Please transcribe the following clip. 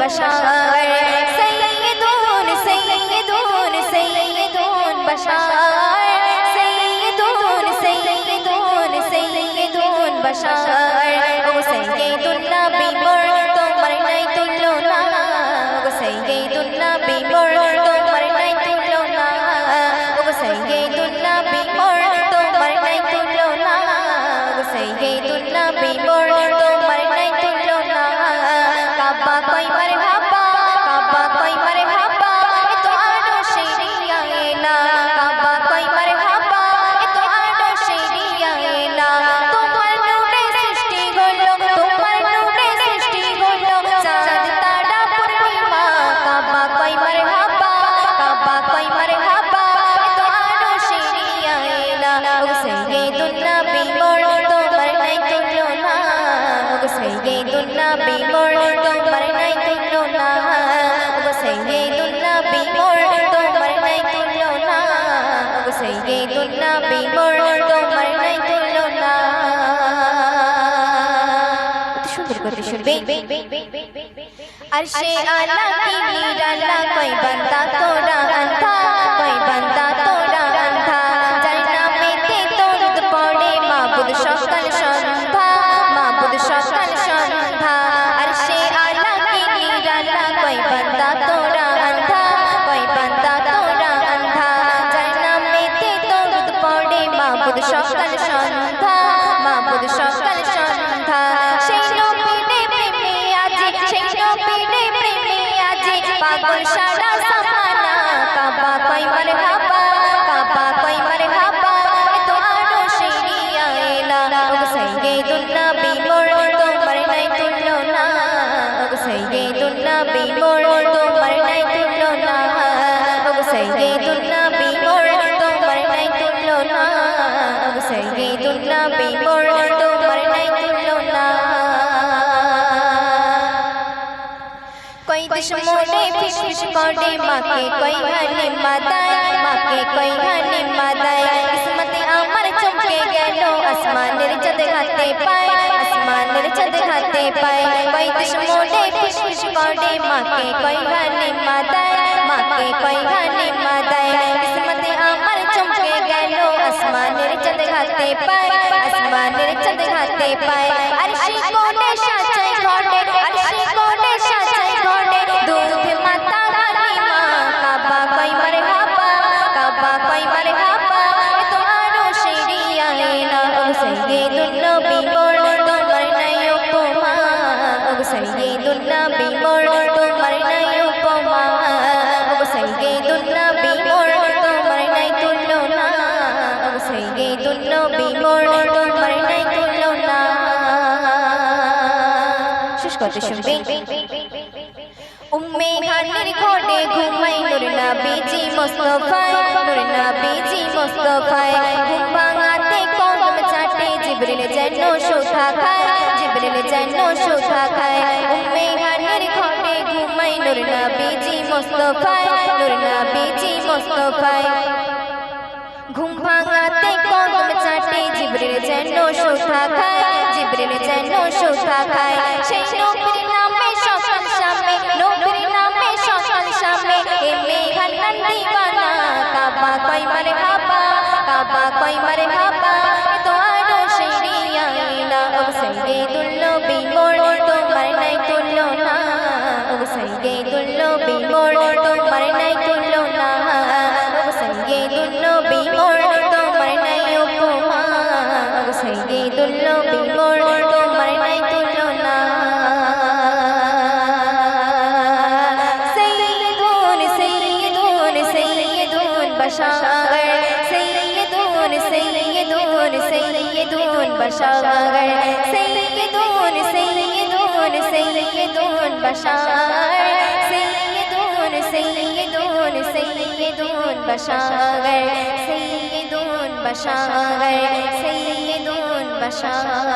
बशार सैयदून सैयदून सैयदून बशार सैयदून सैयदून सैयदून बशार। সাইয়্যিদুল্লাহ বিমর তোমার নাই তুলনা ওগো সাইয়্যিদুল্লাহ বিমর তোমার নাই তুলনা ওগো সাইয়্যিদুল্লাহ বিমর তোমার নাই তুলনা সুন্দর কথা শুনবে আর সে আলা কি নিরালা কই বান্দা তোরা আন্ধা কই আজি পাগল সারা সামানা কাবা কই মারে হাবা কাবা কই মারে হাবা এ তো আরও শিরিয়া এলা ও সাইয়্যিদুন নবী মোর, তোমার নাই তুলনা। ও সাইয়্যিদুন নবী মোর, তোমার নাই তুলনা। ও সাইয়্যিদুন নবী মোর, তোমার নাই তুলনা। ও সাইয়্যিদুন নবী कोई दुश्मने फिश फिश कोडे माके कोई हने मादाय माके कोई हने मादाय किस्मत अमर चमके गेलो आसमानेर चंद हाथे पाए आसमानेर चंद हाथे पाए कोई दुश्मने फिश फिश कोडे माके कोई हने मादाय माके कोई हने मादाय किस्मत अमर चमके गेलो आसमानेर चंद हाथे पाए आसमानेर चंद हाथे पाए अर्शी করতে শুনবে উম্মে হানির ঘোড়ে ঘুমাই নূর নবীজি মুস্তফায়। নূর নবীজি মুস্তফায়। ঘুম ভাঙাতে কদম চাটে জিবরিল যেন সুধা খায় জিবরিল যেন সুধা খায়। উম্মে হানির ঘোড়ে ঘুমাই নূর নবীজি মুস্তফায়। নূর নবীজি মুস্তফায়। ঘুম ভাঙাতে কদম চাটে জিবরিল যেন সুধা খায় জিবরিল যেন সুধা খায়। মারে হাবা কাবা কই মারে হাবা? سيدون بشار سيدون سيدون سيدون بشار سيدون سيدون سيدون بشار سيدون سيدون سيدون بشار سيدون بشار سيدون بشار